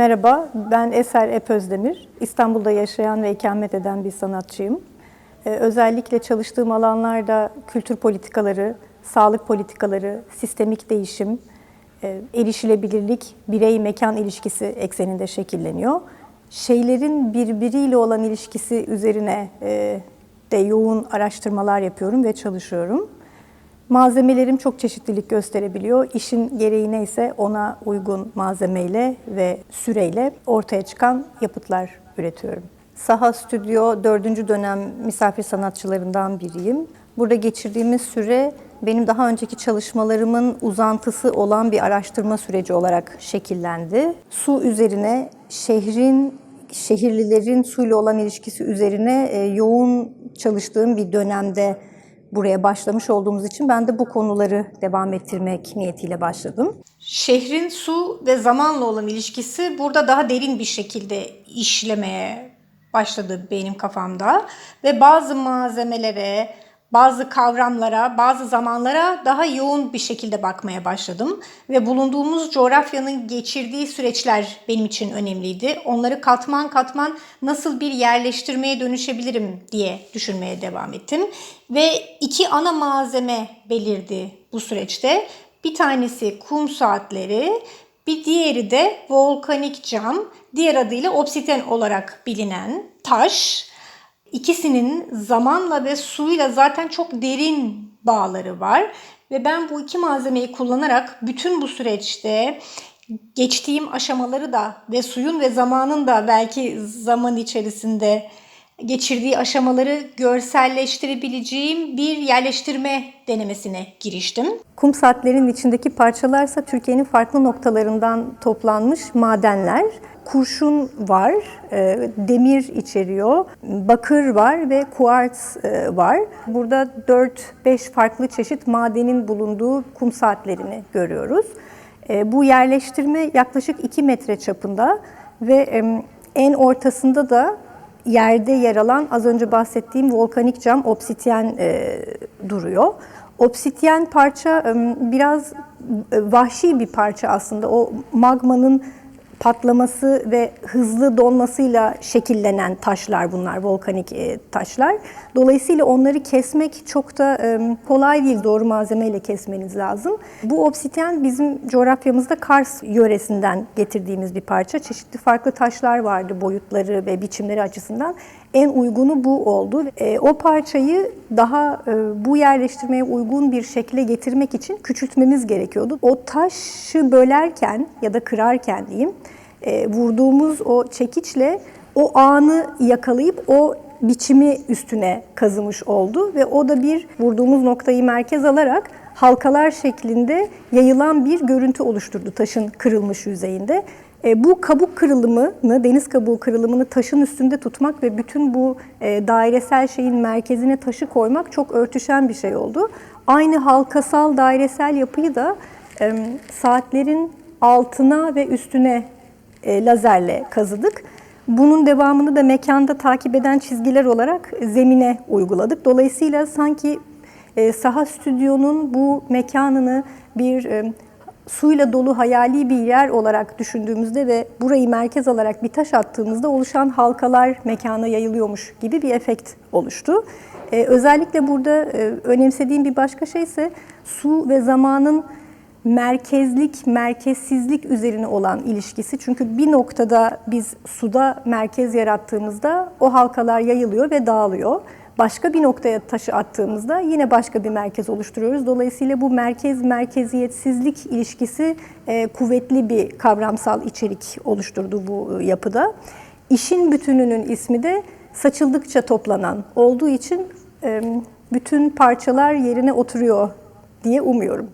Merhaba, ben Eser Epözdemir. İstanbul'da yaşayan ve ikamet eden bir sanatçıyım. Ee, özellikle çalıştığım alanlarda kültür politikaları, sağlık politikaları, sistemik değişim, e, erişilebilirlik, birey-mekan ilişkisi ekseninde şekilleniyor. Şeylerin birbiriyle olan ilişkisi üzerine e, de yoğun araştırmalar yapıyorum ve çalışıyorum. Malzemelerim çok çeşitlilik gösterebiliyor. İşin gereği neyse ona uygun malzemeyle ve süreyle ortaya çıkan yapıtlar üretiyorum. Saha Stüdyo 4. dönem misafir sanatçılarından biriyim. Burada geçirdiğimiz süre benim daha önceki çalışmalarımın uzantısı olan bir araştırma süreci olarak şekillendi. Su üzerine şehrin şehirlilerin suyla olan ilişkisi üzerine e, yoğun çalıştığım bir dönemde buraya başlamış olduğumuz için ben de bu konuları devam ettirmek niyetiyle başladım. Şehrin su ve zamanla olan ilişkisi burada daha derin bir şekilde işlemeye başladı benim kafamda ve bazı malzemelere, bazı kavramlara, bazı zamanlara daha yoğun bir şekilde bakmaya başladım ve bulunduğumuz coğrafyanın geçirdiği süreçler benim için önemliydi. Onları katman katman nasıl bir yerleştirmeye dönüşebilirim diye düşünmeye devam ettim ve iki ana malzeme belirdi bu süreçte. Bir tanesi kum saatleri, bir diğeri de volkanik cam, diğer adıyla obsidyen olarak bilinen taş. İkisinin zamanla ve suyla zaten çok derin bağları var ve ben bu iki malzemeyi kullanarak bütün bu süreçte geçtiğim aşamaları da ve suyun ve zamanın da belki zaman içerisinde geçirdiği aşamaları görselleştirebileceğim bir yerleştirme denemesine giriştim. Kum saatlerinin içindeki parçalarsa Türkiye'nin farklı noktalarından toplanmış madenler. Kurşun var, e, demir içeriyor, bakır var ve kuarts e, var. Burada 4-5 farklı çeşit madenin bulunduğu kum saatlerini görüyoruz. E, Bu yerleştirme yaklaşık 2 metre çapında ve en ortasında da yerde yer alan az önce bahsettiğim volkanik cam obsidyen e, duruyor. Obsidyen parça biraz vahşi bir parça aslında. O magmanın patlaması ve hızlı donmasıyla şekillenen taşlar bunlar, volkanik e, taşlar. Dolayısıyla onları kesmek çok da e, kolay değil, doğru malzemeyle kesmeniz lazım. Bu obsidyen bizim coğrafyamızda Kars yöresinden getirdiğimiz bir parça. Çeşitli farklı taşlar vardı boyutları ve biçimleri açısından. En uygunu bu oldu. E, o parçayı daha e, bu yerleştirmeye uygun bir şekle getirmek için küçültmemiz gerekiyordu. O taşı bölerken ya da kırarken diyeyim, e, vurduğumuz o çekiçle o anı yakalayıp o biçimi üstüne kazımış oldu ve o da bir vurduğumuz noktayı merkez alarak halkalar şeklinde yayılan bir görüntü oluşturdu taşın kırılmış yüzeyinde. E, bu kabuk kırılımını, deniz kabuğu kırılımını taşın üstünde tutmak ve bütün bu e, dairesel şeyin merkezine taşı koymak çok örtüşen bir şey oldu. Aynı halkasal dairesel yapıyı da e, saatlerin altına ve üstüne e, lazerle kazıdık. Bunun devamını da mekanda takip eden çizgiler olarak zemine uyguladık. Dolayısıyla sanki e, saha stüdyonun bu mekanını bir e, suyla dolu hayali bir yer olarak düşündüğümüzde ve burayı merkez alarak bir taş attığımızda oluşan halkalar mekana yayılıyormuş gibi bir efekt oluştu. Ee, özellikle burada e, önemsediğim bir başka şey ise su ve zamanın merkezlik, merkezsizlik üzerine olan ilişkisi. Çünkü bir noktada biz suda merkez yarattığımızda o halkalar yayılıyor ve dağılıyor. Başka bir noktaya taşı attığımızda yine başka bir merkez oluşturuyoruz. Dolayısıyla bu merkez merkeziyetsizlik ilişkisi e, kuvvetli bir kavramsal içerik oluşturdu bu e, yapıda. İşin bütününün ismi de saçıldıkça toplanan olduğu için e, bütün parçalar yerine oturuyor diye umuyorum.